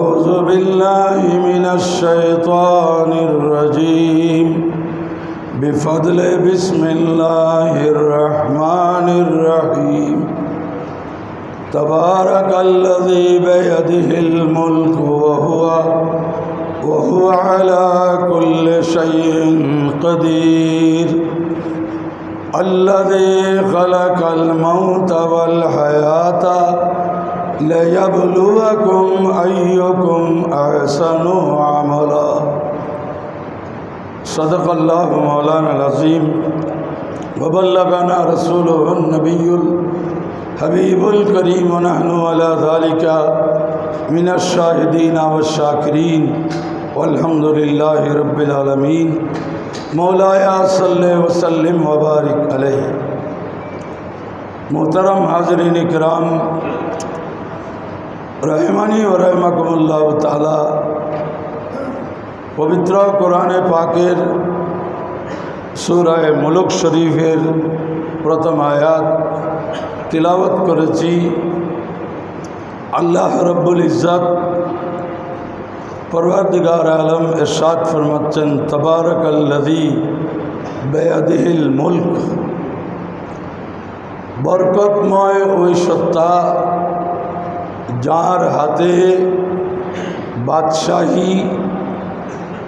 أعوذ بالله من الشيطان الرجيم. بفضل بسم الله الرحمن الرحيم. تبارك الذي بيده الملك وهو وهو على كل شيء قدير. الذي خلق الموت والحياة ليبلوكم أيكم أحسن عملا. صدق الله مولانا العظيم. وبلغنا رسوله النبي الحبيب الكريم. ونحن على ذلك من الشاهدين والشاكرين. والحمد لله رب العالمين. مولایا صلی وسلم وبارک علیہ محترم حاضرین کرام رحمانی و رحم قم اللہ تعالیٰ۔ پبترا قرآن پاکر سورہ ملک شریفر پرتم آیات تلاوت کرچی۔ اللہ رب العزت پروردگار عالم ارشاد فرمچن تبارک اللہ بے الملک۔ برکت مائے اوشتہ۔ যার হাতে বাদশাহী,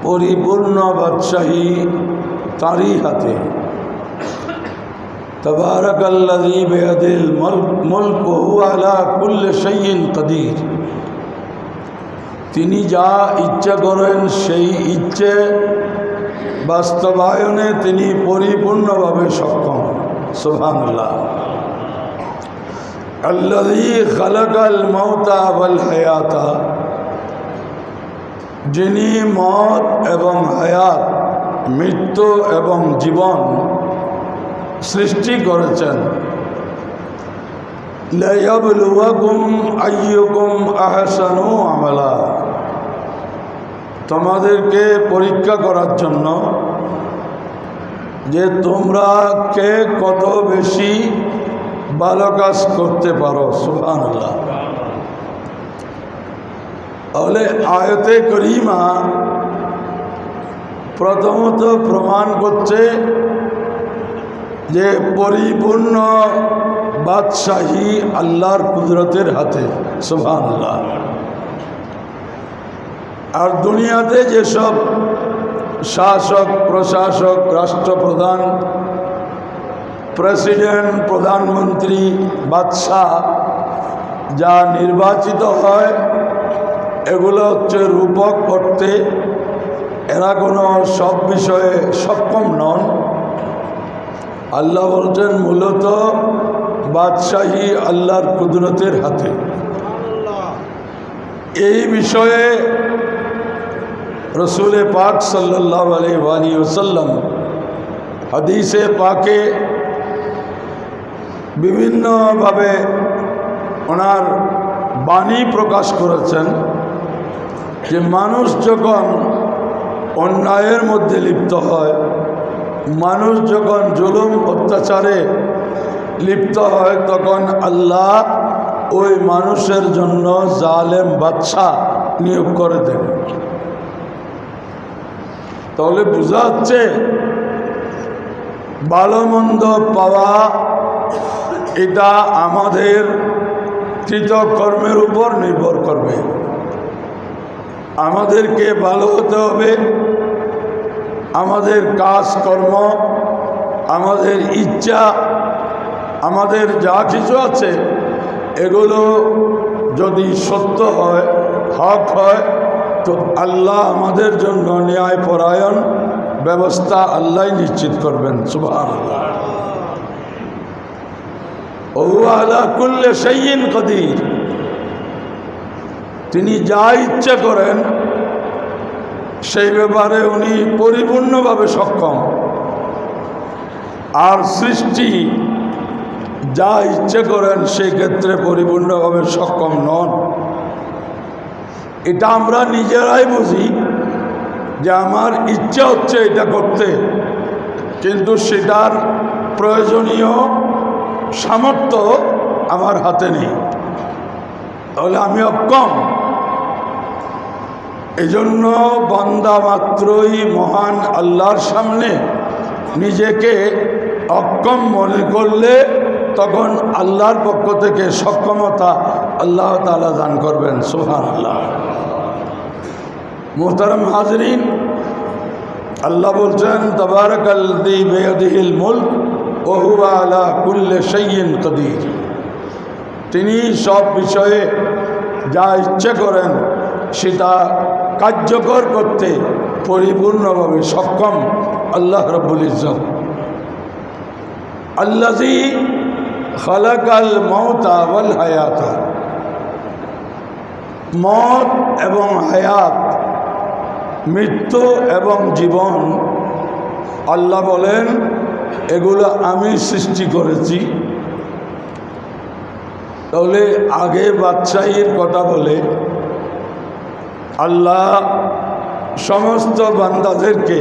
পরিপূর্ণ বাদশাহী, তারই হাতে। তবারকাল্লাদি বেয়াদিল মুল্ক হুয়ালা কুল্লে কদির। তিনি যা ইচ্ছা করেন সেই ইচ্ছে বাস্তবায়নে তিনি পরিপূর্ণভাবে সক্ষম। সুবহানাল্লাহ। ওয়াল হায়াতা। যিনি মত এবং হায়াত, মৃত্যু এবং জীবন সৃষ্টি করেছেন। আমালা। তোমাদেরকে পরীক্ষা করার জন্য যে তোমরা কে কত বেশি ভালো কাজ করতে পারো, সুবহানাল্লাহ। তাহলে আয়তে করিমা প্রথমত প্রমাণ করছে যে পরিপূর্ণ বাদশাহী আল্লাহর কুদরতের হাতে, সুবহানাল্লাহ। আর দুনিয়াতে যেসব শাসক, প্রশাসক, রাষ্ট্রপ্রধান প্রেসিডেন্ট, প্রধানমন্ত্রী, বাদশাহ যা নির্বাচিত হয়, এগুলো হচ্ছে রূপক করতে। এরা কোনো সব বিষয়ে সক্ষম নন। আল্লাহ বলছেন, মূলত বাদশাহী আল্লাহর কুদরতের হাতে। এই বিষয়ে রসুল পাক সাল্লাহ আলী ওসাল্লাম হাদিসে পাকে বিভিন্নভাবে ওনার বাণী প্রকাশ করেছেন যে মানুষ যখন অন্যায়ের মধ্যে লিপ্ত হয়, মানুষ যখন জুলুম, অত্যাচারে লিপ্ত হয়, তখন আল্লাহ ওই মানুষের জন্য জালেম বাদশাহ নিয়োগ করে দেন। তাহলে বোঝা যাচ্ছে, ভালো মন্দ পাওয়া এটা আমাদের কৃতকর্মের উপর নির্ভর করবে। আমাদেরকে ভালো হতে হবে। আমাদের কাজকর্ম, আমাদের ইচ্ছা, আমাদের যা কিছু আছে, এগুলো যদি সত্য হয়, হক হয়, তো আল্লাহ আমাদের জন্য ন্যায় পরায়ণ ব্যবস্থা আল্লাহ নিশ্চিত করবেন। সুবাহ কুল্লে তিনি যা ইচ্ছে করেন, সেই ব্যাপারে উনি পরিপূর্ণভাবে সক্ষম। আর সৃষ্টি যা ইচ্ছে করেন, সেই ক্ষেত্রে পরিপূর্ণভাবে সক্ষম নন। এটা আমরা নিজেরাই বুঝি যে আমার ইচ্ছা হচ্ছে এটা করতে, কিন্তু সেটার প্রয়োজনীয় সামর্থ্য আমার হাতে নেই। তাহলে আমি অক্ষম এজন্য বান্দা মাত্রই মহান আল্লাহর সামনে নিজেকে অক্ষম মনে করলে তখন আল্লাহর পক্ষ থেকে সক্ষমতা আল্লাহ তালা দান করবেন। সোহান আল্লাহ মোহতারম হাজরিন, আল্লাহ বলছেন তবারকাল্দি বেয়দিহিল মুল্ক ওহুয়া কুল্লে সৈয়িন কদির। তিনি সব বিষয়ে যা ইচ্ছে করেন সেটা কার্যকর করতে পরিপূর্ণভাবে সক্ষম আল্লাহ রব্বুল ইজত আল্লাজি খালাকাল মৌতা ওয়াল হায়াতা। মত এবং হায়াত, মৃত্যু এবং জীবন আল্লাহ বলেন এগুলো আমি সৃষ্টি করেছি। তাহলে আগে বাদশাহীর কথা বলে, আল্লাহ সমস্ত বান্দাদেরকে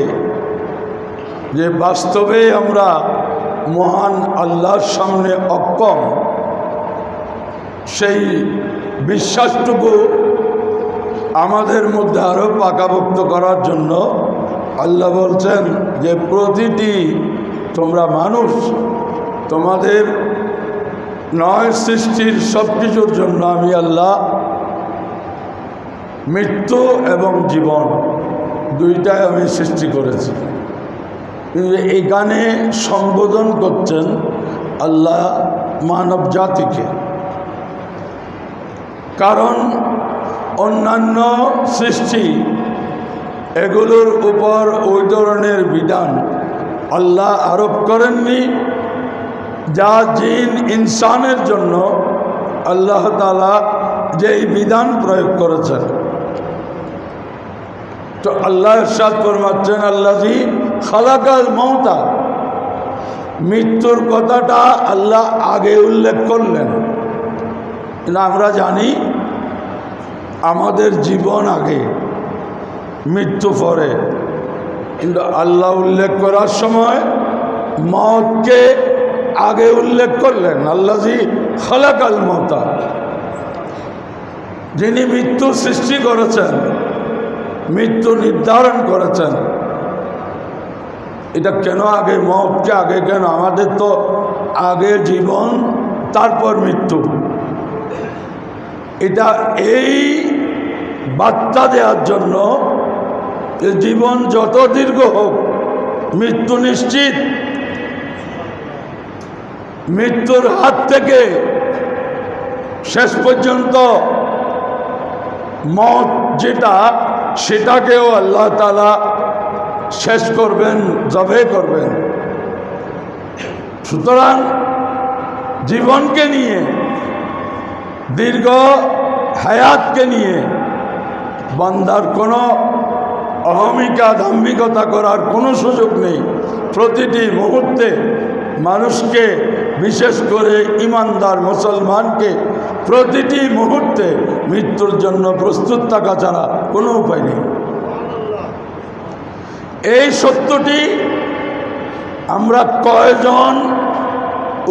যে বাস্তবে আমরা মহান আল্লাহর সামনে অক্ষম, সেই বিশ্বাসটুকু আমাদের মধ্যে আরও পাকাভুক্ত করার জন্য আল্লাহ বলছেন যে প্রতিটি তোমরা মানুষ, তোমাদের নয় সৃষ্টির সব কিছুর জন্য আমি আল্লাহ মৃত্যু এবং জীবন দুইটাই আমি সৃষ্টি করেছি। কিন্তু এই গানে সম্বোধন করছেন আল্লাহ মানব জাতিকে। কারণ অন্যান্য সৃষ্টি এগুলোর উপর ওই ধরনের বিধান আল্লাহ আরোপ করেননি। যা জিন ইনসানের জন্য আল্লাহ তালা যেই বিধান প্রয়োগ করেছেন। তো আল্লাহ সাদ ফরমাচ্ছেন আল্লাহি খালাকাল মমতা মৃত্যুর কথাটা আল্লাহ আগে উল্লেখ করলেন। আমরা জানি আমাদের জীবন আগে, মৃত্যু পরে। কিন্তু আল্লাহ উল্লেখ করার সময় মতকে আগে উল্লেখ করলেন আল্লাহি খালাকাল মতা যিনি মৃত্যু সৃষ্টি করেছেন, মৃত্যু নির্ধারণ করেছেন। এটা কেন আগে মতকে আগে কেন? আমাদের তো আগে জীবন, তারপর মৃত্যু। এটা এই বার্তা দেওয়ার জন্য জীবন যত দীর্ঘ হোক, মৃত্যু নিশ্চিত। মৃত্যুর হাত থেকে শেষ পর্যন্ত মত যেটা, সেটাকেও আল্লাহ তালা শেষ করবেন, জবে করবেন। সুতরাং জীবনকে নিয়ে, দীর্ঘ হায়াতকে নিয়ে, বান্দার কোনো অহমিকা দাম্ভিকতা করার কোনো সুযোগ নেই। প্রতিটি মুহূর্তে মানুষকে, বিশেষ করে ইমানদার মুসলমানকে, প্রতিটি মুহূর্তে মৃত্যুর জন্য প্রস্তুত থাকা ছাড়া কোনো উপায় নেই। এই সত্যটি আমরা কয়জন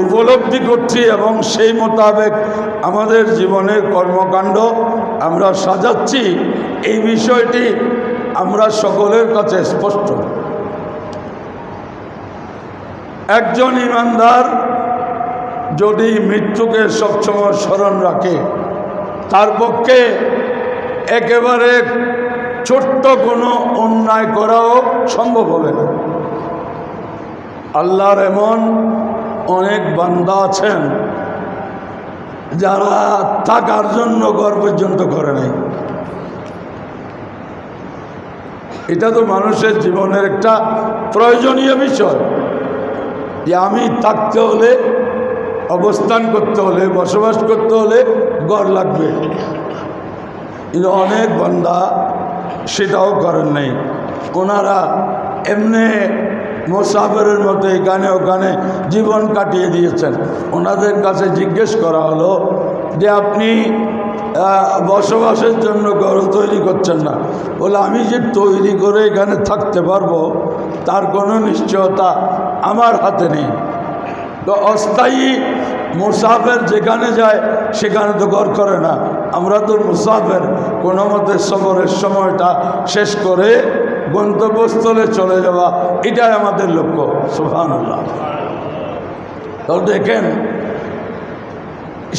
উপলব্ধি করছি এবং সেই মোতাবেক আমাদের জীবনের কর্মকাণ্ড আমরা সাজাচ্ছি। এই বিষয়টি আমরা সকলের কাছে স্পষ্ট। একজন ইমানদার যদি মৃত্যুকে সবসময় স্মরণ রাখে, তার পক্ষে একেবারে ছোট্ট কোনো অন্যায় করাও সম্ভব হবে না। আল্লাহর এমন অনেক বান্দা আছেন যারা থাকার জন্য ঘর পর্যন্ত করে নাই। এটা তো মানুষের জীবনের একটা প্রয়োজনীয় বিষয়। যে আমি থাকতে হলে, অবস্থান করতে হলে, বসবাস করতে হলে গড় লাগবে। কিন্তু অনেক বান্দা সেটাও করেন নাই। ওনারা এমনি মোসাফেরের মতো এখানে ওখানে জীবন কাটিয়ে দিয়েছেন। ওনাদের কাছে জিজ্ঞেস করা হলো যে, আপনি বসবাসের জন্য ঘর তৈরি করছেন না। বলে, আমি যে তৈরি করে এখানে থাকতে পারব, তার কোনো নিশ্চয়তা আমার হাতে নেই। তো অস্থায়ী মুসাফের যেখানে যায়, সেখানে তো ঘর করে না। আমরা তো মুসাফের কোনো মতে সফরের সময়টা শেষ করে গন্তব্যস্থলে চলে যাওয়া, এটাই আমাদের লক্ষ্য। সুহান আল্লাহ তো দেখেন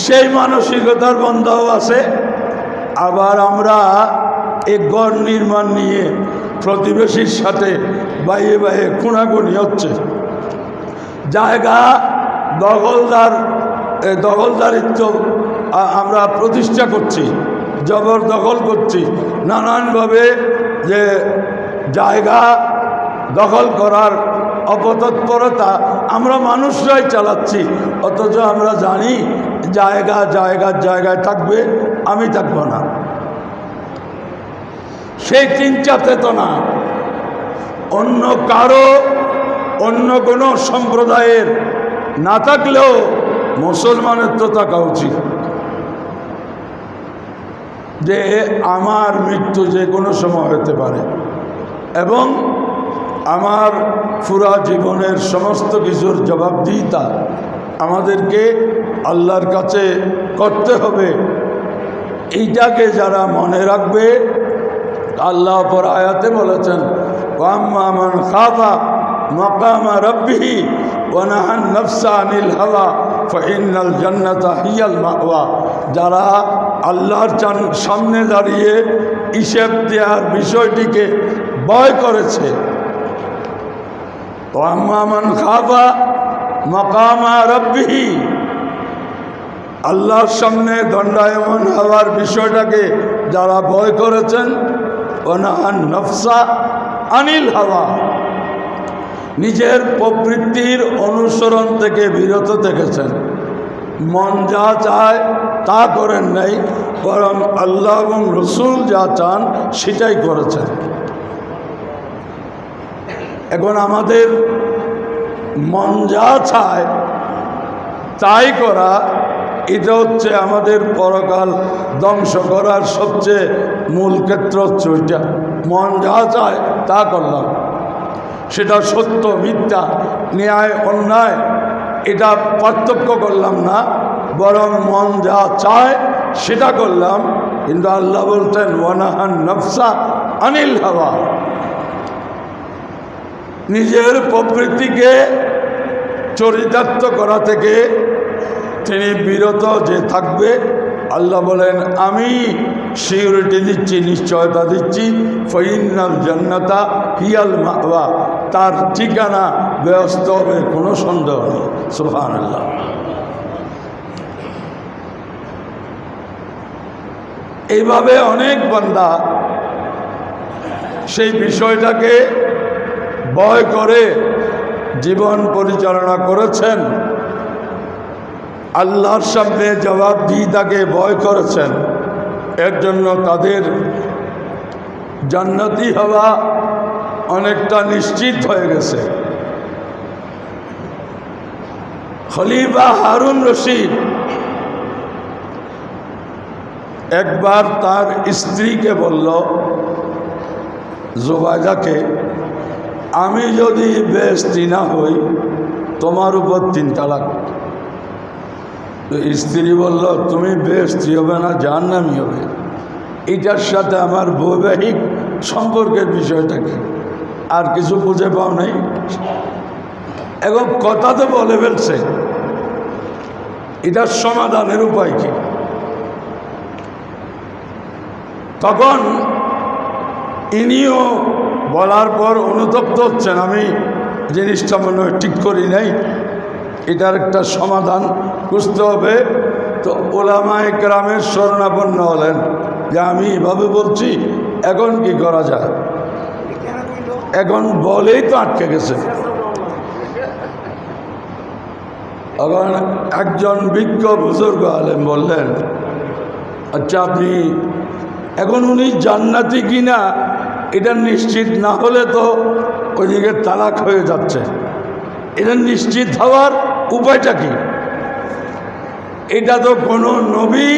সেই মানসিকতার বন্ধাও আছে। আবার আমরা এই গড় নির্মাণ নিয়ে প্রতিবেশীর সাথে বাইয়ে বাইয়ে খুনাখুনি হচ্ছে। জায়গা, দখলদার দখলদারিত্ব আমরা প্রতিষ্ঠা করছি, জবরদখল করছি। নানানভাবে যে জায়গা দখল করার অপতৎপরতা আমরা মানুষরাই চালাচ্ছি, অথচ আমরা জানি জায়গা জায়গার জায়গায় থাকবে, আমি থাকব না। সেই চিন্তা চেতনা অন্য কারও, অন্য কোনো সম্প্রদায়ের না থাকলেও মুসলমানের তো থাকা উচিত। যে আমার মৃত্যু যে কোনো সময় হতে পারে এবং আমার পুরা জীবনের সমস্ত কিছুর জবাবদিহিতা আমাদেরকে আল্লাহর কাছে করতে হবে। এইটাকে যারা মনে রাখবে, আল্লাহ পর আয়াতে বলেছেন ওয়াম্মান খাফা মকামা রব্বিহি ওয়ানাহান নফসা আনিল হাওয়া ফাইনাল জান্নাতা হিয়াল মাওয়া। যারা আল্লাহর সামনে দাঁড়িয়ে হিসেব দেওয়ার বিষয়টিকে ভয় করেছে। ওয়াম্মান খাফা মকামা রব্বিহি। আল্লাহর সামনে দণ্ডায়মন হওয়ার বিষয়টাকে যারা ভয় করেছেন, ওনাহান নফসা আনিল হাওয়া। নিজের প্রবৃত্তির অনুসরণ থেকে বিরত থেকেছেন। মন যা চায় তা করেন নাই, বরং আল্লাহ এবং রসুল যা চান সেটাই করেছেন। এখন আমাদের মন যা চায়, তাই করা। এটা হচ্ছে আমাদের পরকাল ধ্বংস করার সবচেয়ে মূল ক্ষেত্র হচ্ছে ওইটা। মন যা চায়, তা করলাম। সেটা সত্য, মিথ্যা, ন্যায়, অন্যায়, এটা পার্থক্য করলাম না। বরং মন যা চায়, সেটা করলাম। কিন্তু আল্লাহ বলতেন ওয়ানাহান নফসা আনিল হাওয়া। নিজের প্রবৃত্তিকে চরিতার্থ করা থেকে তিনি বিরত যে থাকবে। আল্লাহ বলেন, আমি সিকিউরিটি দিচ্ছি, নিশ্চয়তা দিচ্ছি। ফইনাল জান্নাতা হিয়াল মাওয়া। তার ঠিকানা ব্যস্ত হবে কোনো সন্দেহ নেই। সুহান আল্লাহ এইভাবে অনেক বান্দা সেই বিষয়টাকে ভয় করে জীবন পরিচালনা করেছেন। আল্লাহর সামনে জবাব দিয়ে তাকে ভয় করেছেন। এর জন্য তাদের জান্নাতি হওয়া অনেকটা নিশ্চিত হয়ে গেছে। খলিফা হারুন রশিদ একবার তার স্ত্রীকে বলল জোবাজাকে আমি যদি বেস্তি না হই, তোমার উপর তিন তালাক। স্ত্রী বলল, তুমি বেস্তি হবে না যার জাহান্নামি হবে। এটার সাথে আমার বৈবাহিক সম্পর্কের বিষয়টাকে আর কিছু বুঝে পাও নাই। এবং কথা তো বলে ফেলছে। এটার সমাধানের উপায় কি? তখন ইনিও বলার পর অনুতপ্ত হচ্ছেন আমি। জিনিসটা মনে হয় ঠিক করি নাই, এটার একটা সমাধান খুঁজতে হবে। তো ওলামায় গ্রামের শরণাপন্ন হলেন। যে আমি এভাবে বলছি, এখন কি করা যায়? এখন বলেই তো আটকে গেছে। এখন একজন বিজ্ঞ বুজুর্গ আলেম বললেন আচ্ছা আপনি, এখন উনি জান্নাতি কিনা? এটা নিশ্চিত না হলে তো ওইদিকে তালাক হয়ে যাচ্ছে। এটা নিশ্চিত হওয়ার উপায়টা কি? এটা তো কোনো নবী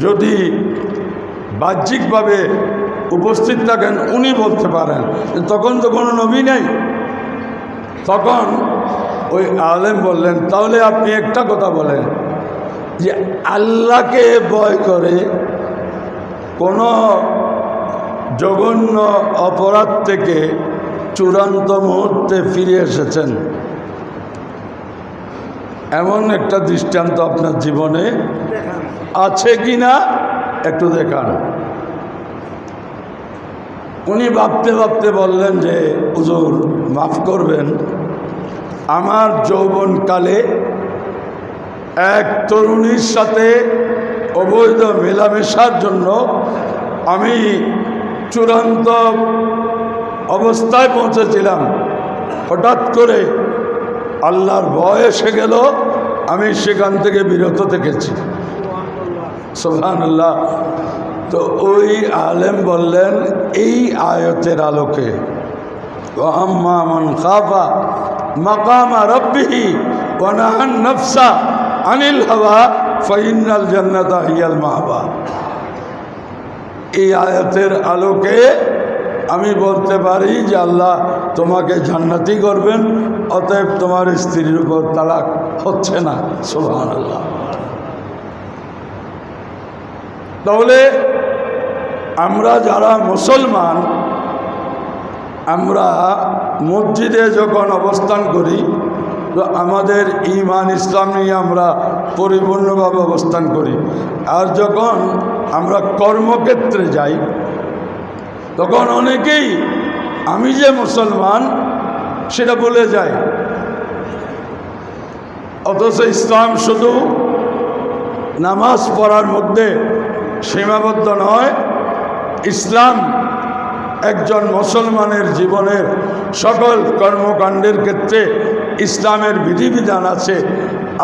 যদি বাহ্যিকভাবে উপস্থিত থাকেন, উনি বলতে পারেন। তখন তো কোনো নবী নেই। তখন ওই আলেম বললেন, তাহলে আপনি একটা কথা বলেন যে আল্লাহকে ভয় করে কোনো জঘন্য অপরাধ থেকে চূড়ান্ত মুহূর্তে ফিরে এসেছেন। এমন একটা দৃষ্টান্ত আপনার জীবনে আছে কি না একটু দেখান। উনি ভাবতে ভাবতে বললেন যে, হুজুর, মাফ করবেন, আমার যৌবনকালে এক তরুণীর সাথে অবৈধ মেলামেশার জন্য আমি চূড়ান্ত অবস্থায় পৌঁছেছিলাম। হঠাৎ করে আল্লাহর ভয় এসে গেল, আমি সেখান থেকে বিরত থেকেছি। সোহান আল্লাহ তো ওই আলেম বললেন, এই আয়তের আলোকে খাফা নফসা আনিল হাওয়া ফাইনাল জান্নাতা হিয়াল মাহবা এই আয়াতের আলোকে আমি বলতে পারি যে আল্লাহ তোমাকে জান্নাতি করবেন, অতএব তোমার স্ত্রীর উপর তালাক হচ্ছে না। সোহান আল্লাহ তাহলে আমরা যারা মুসলমান, আমরা মসজিদে যখন অবস্থান করি, তো আমাদের ইমান ইসলাম নিয়ে আমরা পরিপূর্ণভাবে অবস্থান করি। আর যখন আমরা কর্মক্ষেত্রে যাই, তখন অনেকেই, আমি যে মুসলমান, সেটা বলে যায়। অথচ ইসলাম শুধু নামাজ পড়ার মধ্যে সীমাবদ্ধ নয়, ইসলাম একজন মুসলমানের জীবনের সকল কর্মকাণ্ডের ক্ষেত্রে ইসলামের বিধিবিধান আছে,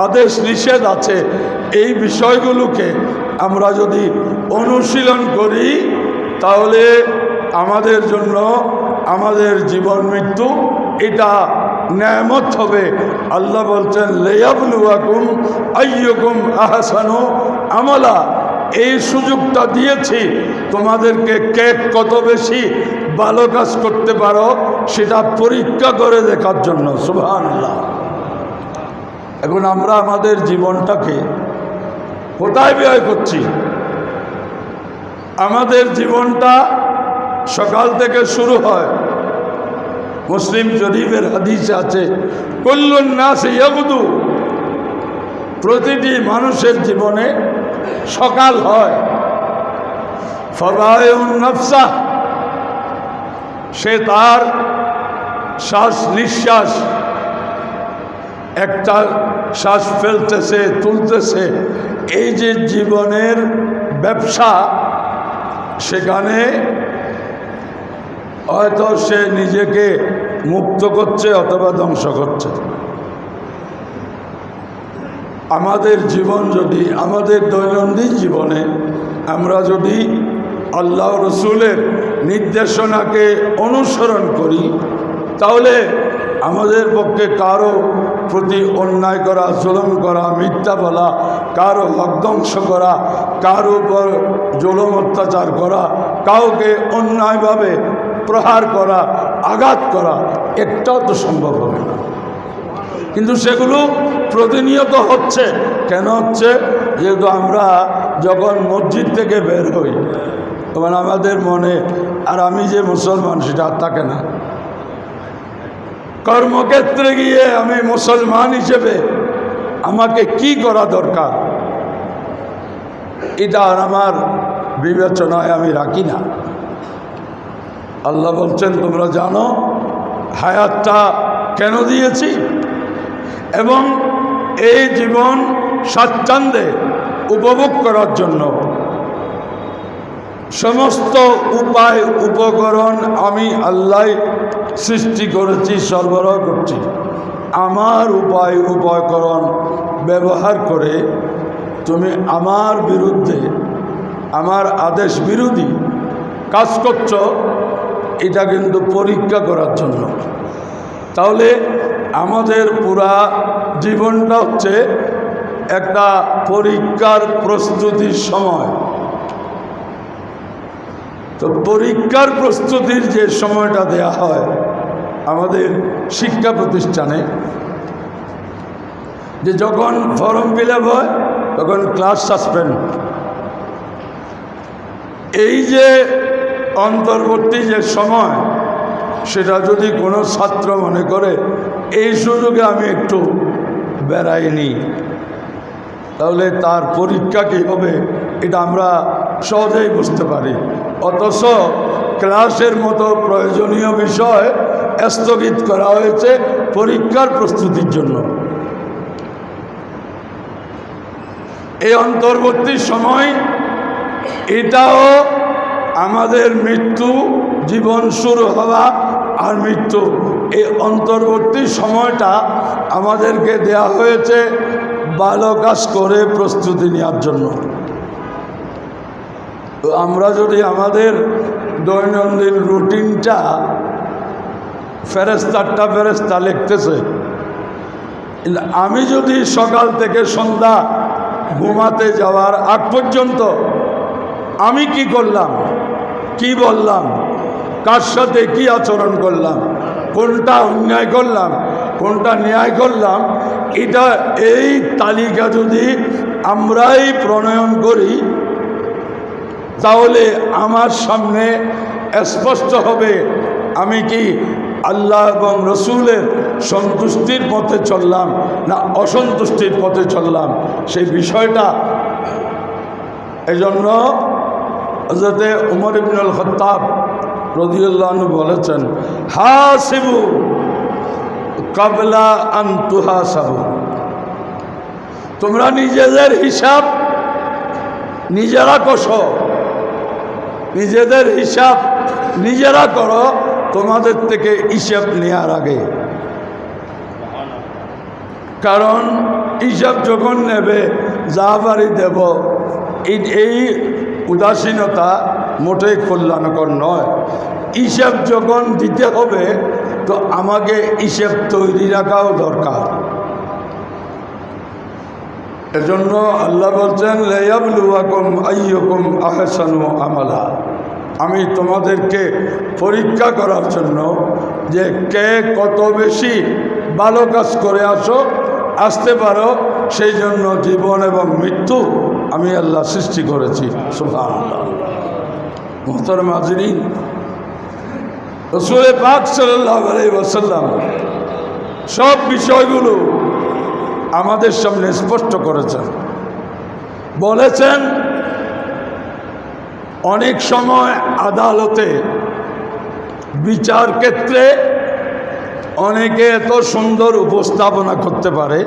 আদেশ নিষেধ আছে। এই বিষয়গুলোকে আমরা যদি অনুশীলন করি, তাহলে আমাদের জন্য আমাদের জীবন মৃত্যু, এটা ন্যায়ামত হবে। আল্লাহ বলছেন লেয়াবলুয়াকুম আইয়কুম আহসানু আমলা। এই সুযোগটা দিয়েছি। তোমাদেরকে কে কত বেশি ভালো কাজ করতে পারো, সেটা পরীক্ষা করে দেখার জন্য। আল্লাহ এখন আমরা আমাদের জীবনটাকে কোথায় ব্যয় করছি? আমাদের জীবনটা সকাল থেকে শুরু হয়। মুসলিম শরীফের হাদিস আছে কল্যাণ প্রতিটি মানুষের জীবনে সকাল হয়। সে তার শ্বাস নিঃশ্বাস একটা শ্বাস ফেলতেছে, তুলতেছে। এই যে জীবনের ব্যবসা সেখানে হয়তো সে নিজেকে মুক্ত করছে অথবা ধ্বংস করছে। আমাদের জীবন যদি, আমাদের দৈনন্দিন জীবনে আমরা যদি আল্লাহ রসুলের নির্দেশনাকে অনুসরণ করি, তাহলে আমাদের পক্ষে কারও প্রতি অন্যায় করা, জুলম করা, মিথ্যা বলা, কারও হকধ্বংস করা, কারও উপর জুলম অত্যাচার করা, কাউকে অন্যায়ভাবে প্রহার করা, আঘাত করা, একটাও তো সম্ভব হবে না। কিন্তু সেগুলো প্রতিনিয়ত হচ্ছে। কেন হচ্ছে? যেহেতু আমরা যখন মসজিদ থেকে বের হই, তখন আমাদের মনে, আর আমি যে মুসলমান, সেটা আর থাকে না। কর্মক্ষেত্রে গিয়ে আমি মুসলমান হিসেবে আমাকে কি করা দরকার? এটা আর আমার বিবেচনায় আমি রাখি না। আল্লাহ বলছেন, তোমরা জানো, হায়াতটা কেন দিয়েছি? এবং এই জীবন স্বাচ্ছন্দ্যে উপভোগ করার জন্য সমস্ত উপায়, উপকরণ আমি আল্লাহ সৃষ্টি করেছি, সরবরাহ করছি। আমার উপায়, উপকরণ ব্যবহার করে তুমি আমার বিরুদ্ধে আমার আদেশ বিরোধী কাজ করছ, এটা কিন্তু পরীক্ষা করার জন্য। তাহলে আমাদের পুরা জীবনটা হচ্ছে একটা পরীক্ষার প্রস্তুতির সময়। তো পরীক্ষার প্রস্তুতির যে সময়টা দেয়া হয় আমাদের শিক্ষা প্রতিষ্ঠানে, যে যখন ফর্ম ফিল হয়, তখন ক্লাস সাসপেন্ড। এই যে অন্তর্বর্তী যে সময়, সেটা যদি কোনো ছাত্র মনে করে, এই সুযোগে আমি একটু বেড়াইনি, তাহলে তার পরীক্ষা কী হবে? এটা আমরা সহজেই বুঝতে পারি। অথচ ক্লাসের মতো প্রয়োজনীয় বিষয় স্থগিত করা হয়েছে পরীক্ষার প্রস্তুতির জন্য। এই অন্তর্বর্তী সময় এটাও আমাদের মৃত্যু, জীবন শুরু হওয়া আর মৃত্যু। এই অন্তর্বর্তী সময়টা আমাদেরকে দেয়া হয়েছে ভালো করে প্রস্তুতি নেওয়ার জন্য। তো আমরা যদি আমাদের দৈনন্দিন রুটিনটা ফেরেস্তারটা ফেরেস্তা লিখতেছে আমি যদি সকাল থেকে সন্ধ্যা ঘুমাতে যাওয়ার আগ পর্যন্ত আমি কি করলাম, কি বললাম, কার সাথে কি আচরণ করলাম, কোনটা অন্যায় করলাম, কোনটা ন্যায় করলাম, এটা এই তালিকা যদি আমরাই প্রণয়ন করি তাহলে আমার সামনে স্পষ্ট হবে, আমি কি আল্লাহ এবং রসুলের সন্তুষ্টির পথে চললাম না অসন্তুষ্টির পথে চললাম? সেই বিষয়টা এজন্য হজরতে উমর ইবনুল খত্তাব রদিউল্লাহ বলেছেন হা শিবু কাবলা আন্তুহা সাবু তোমরা নিজেদের হিসাব নিজেরা কষো। নিজেদের হিসাব নিজেরা করো, তোমাদের থেকে হিসাব নেওয়ার আগে। কারণ হিসাব যখন নেবে, যা বাড়ি দেব এই- উদাসীনতা মোটেই কল্যাণকর নয়। হিসাব যখন দিতে হবে, তো আমাকে হিসাব তৈরি রাখাও দরকার। এজন্য আল্লাহ বলছেন আইয়কুম আহসানু আমালা। আমি তোমাদেরকে পরীক্ষা করার জন্য যে কে কত বেশি ভালো কাজ করে আসো, আসতে পারো, সেই জন্য জীবন এবং মৃত্যু আমি আল্লাহ সৃষ্টি করেছি। সুভান মোহতর মাজরিন রসুল পাক সাল্লাহ আলাইসাল্লাম সব বিষয়গুলো আমাদের সামনে স্পষ্ট করেছেন। বলেছেন, অনেক সময় আদালতে বিচার ক্ষেত্রে অনেকে এত সুন্দর উপস্থাপনা করতে পারে,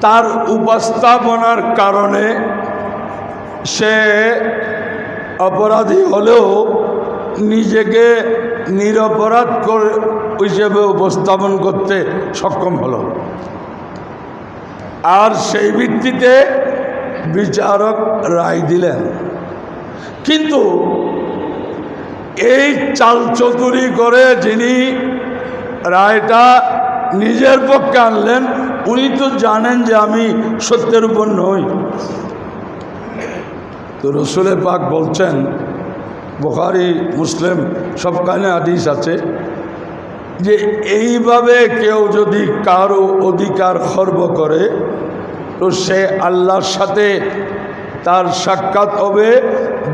তার উপস্থাপনার কারণে সে অপরাধী হলেও নিজেকে নিরপরাধ করে হিসেবে উপস্থাপন করতে সক্ষম হলো। আর সেই ভিত্তিতে বিচারক রায় দিলেন। কিন্তু এই চালচতুরি করে যিনি রায়টা নিজের পক্ষে আনলেন, উনি তো জানেন যে আমি সত্যের উপর নই। তো রসুলে পাক বলছেন বোখারি, মুসলিম, সব কানে আদিস আছে যে এইভাবে কেউ যদি কারও অধিকার খর্ব করে, তো সে আল্লাহর সাথে তার সাক্ষাৎ হবে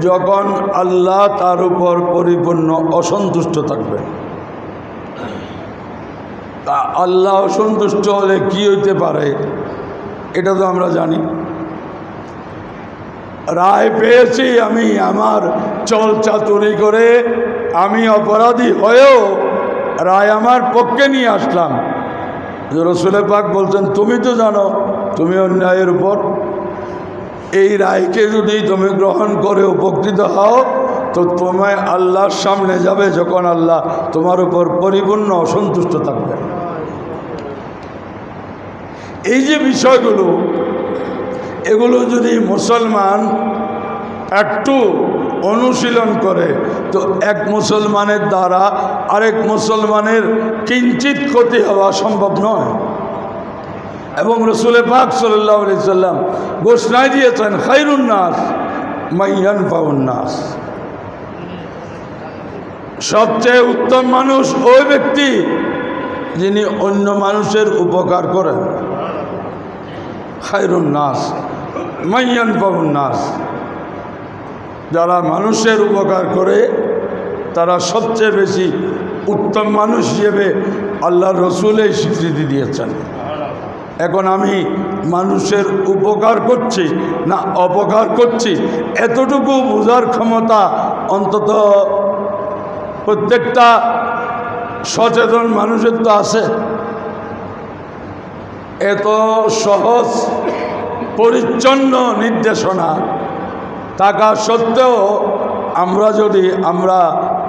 যখন আল্লাহ তার উপর পরিপূর্ণ অসন্তুষ্ট থাকবে। তা আল্লাহ অসন্তুষ্ট হলে কি হইতে পারে, এটা তো আমরা জানি। রায় পেয়েছি আমি আমার চল চাতুরি করে। আমি অপরাধী হয়েও রায় আমার পক্ষে নিয়ে আসলাম। রসুলে পাক বলছেন, তুমি তো জানো, তুমি অন্যায়ের উপর। এই রায়কে যদি তুমি গ্রহণ করে উপকৃত হও, তো তোমায় আল্লাহর সামনে যাবে যখন আল্লাহ তোমার উপর পরিপূর্ণ অসন্তুষ্ট থাকবে এই যে বিষয়গুলো এগুলো যদি মুসলমান একটু অনুশীলন করে, তো এক মুসলমানের দ্বারা আরেক মুসলমানের কিঞ্চিত ক্ষতি হওয়া সম্ভব নয়। এবং রসুল পাক সাল্লাহ সাল্লাম ঘোষণায় দিয়েছেন খাইরুন্নাস মাইয়ান পাউন্নাস সবচেয়ে উত্তম মানুষ ওই ব্যক্তি যিনি অন্য মানুষের উপকার করেন। খায়রুন নাস। মাইয়ান পাবুন নাস। যারা মানুষের উপকার করে, তারা সবচেয়ে বেশি উত্তম মানুষ হিসেবে আল্লাহ রসুলের স্বীকৃতি দিয়েছেন। এখন আমি মানুষের উপকার করছি না অপকার করছি, এতটুকু বোঝার ক্ষমতা অন্তত প্রত্যেকটা সচেতন মানুষের তো আছে। এত সহজ পরিচ্ছন্ন নির্দেশনা। থাকা সত্ত্বেও আমরা যদি আমরা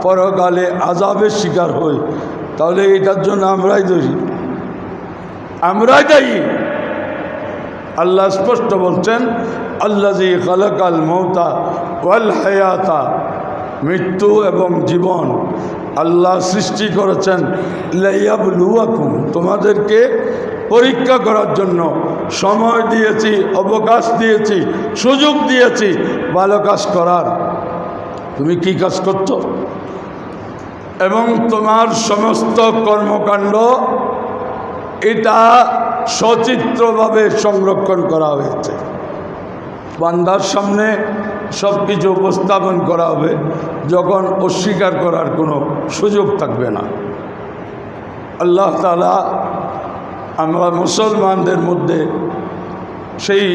পরকালে আজাবের শিকার হই, তাহলে এটার জন্য আমরাই দোষী। আমরাই দায়ী। আল্লাহ স্পষ্ট বলছেন আল্লাজি খালাকাল মৌতা ওয়াল হায়াতা। মৃত্যু এবং জীবন আল্লাহ সৃষ্টি করেছেন। লাইয়াবলুয়াকুম, তোমাদেরকে পরীক্ষা করার জন্য। সময় দিয়েছি, অবকাশ দিয়েছি, সুযোগ দিয়েছি, ভালো কাজ করার। তুমি কি কাজ করছ? এবং তোমার সমস্ত কর্মকাণ্ড, এটা সচিত্রভাবে সংরক্ষণ করা হয়েছে। বান্দার সামনে সব কিছু উপস্থাপন করা হবে, যখন অস্বীকার করার কোনো সুযোগ থাকবে না। আল্লাহ তালা আমরা মুসলমানদের মধ্যে সেই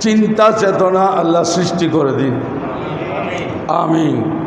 চিন্তা চেতনা আল্লাহ সৃষ্টি করে দিন। আমিন।